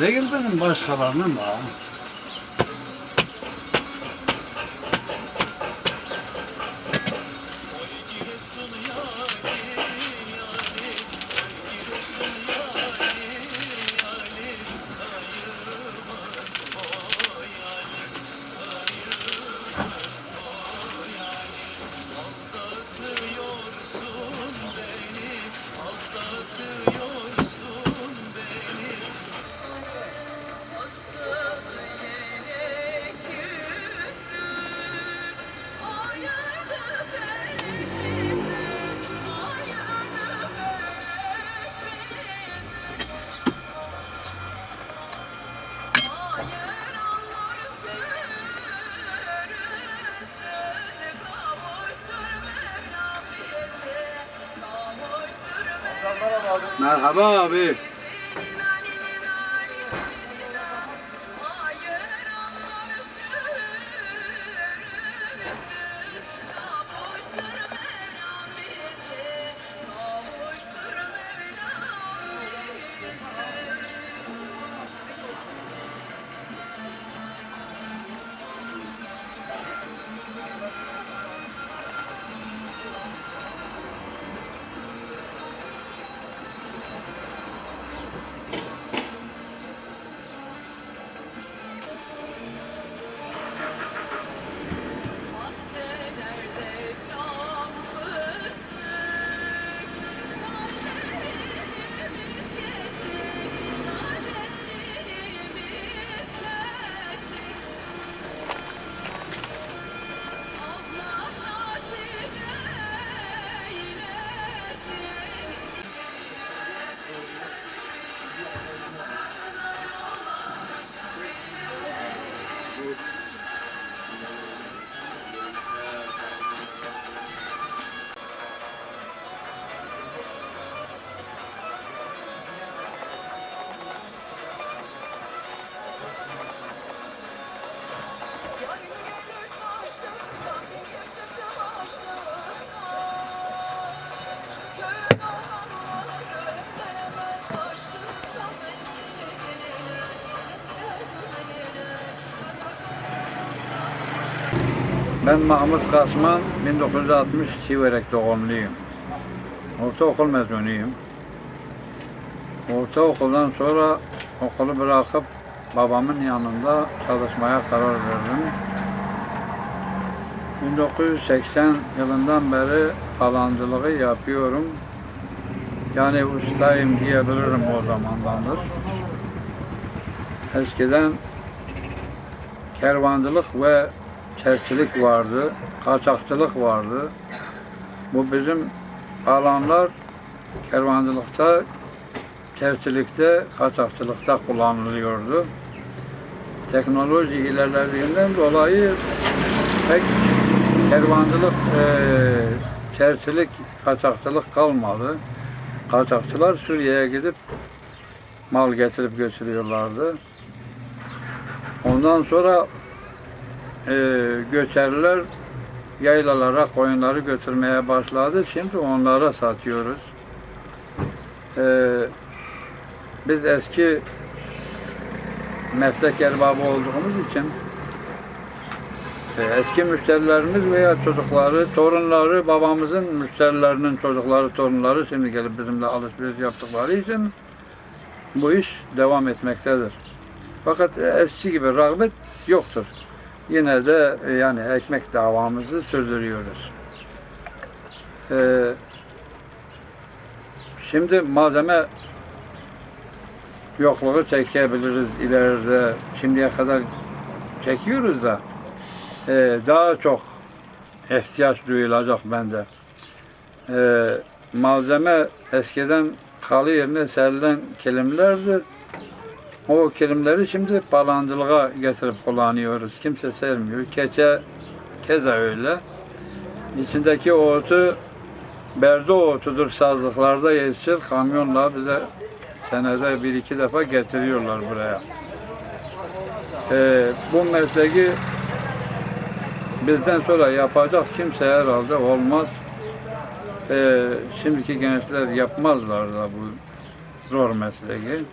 Değil benim başkalarının da. Merhaba abi. Ben Mahmut Kasman, 1960 Çiverek doğumluyum. Ortaokul mezunuyum. Ortaokuldan sonra okulu bırakıp babamın yanında çalışmaya karar verdim. 1980 yılından beri falancılığı yapıyorum. Yani ustayım diyebilirim o zamandandır. Eskiden kervancılık ve çerçilik vardı, kaçakçılık vardı. Bu bizim alanlar kervancılıkta, çerçilikte, kaçakçılıkta kullanılıyordu. Teknoloji ilerlediğinden dolayı pek kervancılık, eee çerçilik, kaçakçılık kalmadı. Kaçakçılar Suriye'ye gidip mal getirip götürüyorlardı. Ondan sonra e, göçerler yaylalara koyunları götürmeye başladı. Şimdi onlara satıyoruz. E, biz eski meslek erbabı olduğumuz için e, eski müşterilerimiz veya çocukları, torunları, babamızın müşterilerinin çocukları, torunları şimdi gelip bizimle alışveriş yaptıkları için bu iş devam etmektedir. Fakat e, eski gibi rağbet yoktur. Yine de e, yani ekmek davamızı sürdürüyoruz. Ee, şimdi malzeme yokluğu çekebiliriz ileride. Şimdiye kadar çekiyoruz da e, daha çok ihtiyaç duyulacak bende. Ee, malzeme eskiden kalı yerine serilen kilimlerdi. O kilimleri şimdi palancılığa getirip kullanıyoruz. Kimse sermiyor. Keçe keza öyle. İçindeki otu berzo otudur sazlıklarda yetişir. Kamyonla bize senede bir iki defa getiriyorlar buraya. Ee, bu mesleği bizden sonra yapacak kimse herhalde olmaz. Ee, şimdiki gençler yapmazlar da bu zor mesleği.